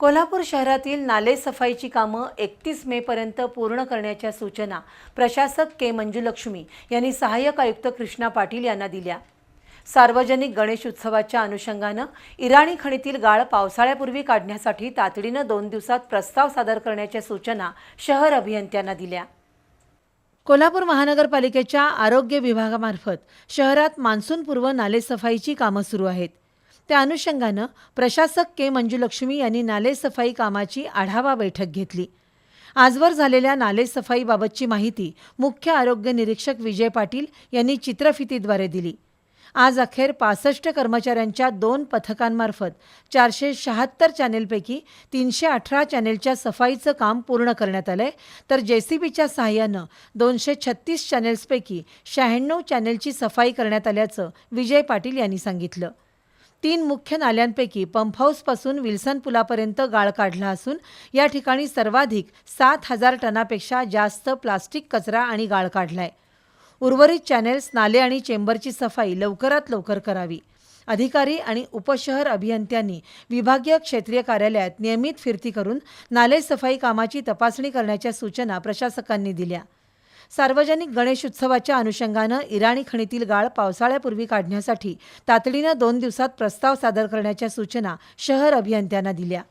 कोल्हापूर शहरातील नाले सफाईची कामं एकतीस मेपर्यंत पूर्ण करण्याच्या सूचना प्रशासक के मंजुलक्ष्मी यांनी सहाय्यक आयुक्त कृष्णा पाटील यांना दिल्या. सार्वजनिक गणेश उत्सवाच्या अनुषंगानं इराणी खणीतील गाळ पावसाळ्यापूर्वी काढण्यासाठी तातडीनं दोन दिवसात प्रस्ताव सादर करण्याच्या सूचना शहर अभियंत्यांना दिल्या. कोल्हापूर महानगरपालिकेच्या आरोग्य विभागामार्फत शहरात मान्सूनपूर्व नालेसफाईची कामं सुरू आहेत. त्या अनुषंगानं प्रशासक के मंजुलक्ष्मी यांनी नालेसफाई कामाची आढावा बैठक घेतली. आजवर झालेल्या नालेसफाईबाबतची माहिती मुख्य आरोग्य निरीक्षक विजय पाटील यांनी चित्रफितीद्वारे दिली. आज अखेर पासष्ट कर्मचाऱ्यांच्या दोन पथकांमार्फत चारशे शहात्तर चॅनेलपैकी तीनशे अठरा चॅनेलच्या सफाईचं काम पूर्ण करण्यात आलंय. तर जेसीबीच्या सहाय्यानं दोनशे छत्तीस चॅनेल्सपैकी शहाण्णव चॅनेलची सफाई करण्यात आल्याचं विजय पाटील यांनी सांगितलं. तीन मुख्य नाल्यांपैकी पंपहाऊसपासून विल्सन पुलापर्यंत गाळ काढला असून या ठिकाणी सर्वाधिक सात हजार टनापेक्षा जास्त प्लास्टिक कचरा आणि गाळ काढलाय. उर्वरित चॅनेल्स नाले आणि चेंबरची सफाई लवकरात लवकर करावी. अधिकारी आणि उपशहर अभियंत्यांनी विभागीय क्षेत्रीय कार्यालयात नियमित फिरती करून नाले सफाई कामाची तपासणी करण्याच्या सूचना प्रशासकांनी दिल्या. सार्वजनिक गणेश उत्सवाच्या अनुषंगानं इराणी खणीतील गाळ पावसाळ्यापूर्वी काढण्यासाठी तातडीनं दोन दिवसात प्रस्ताव सादर करण्याच्या सूचना शहर अभियंत्यांना दिल्या.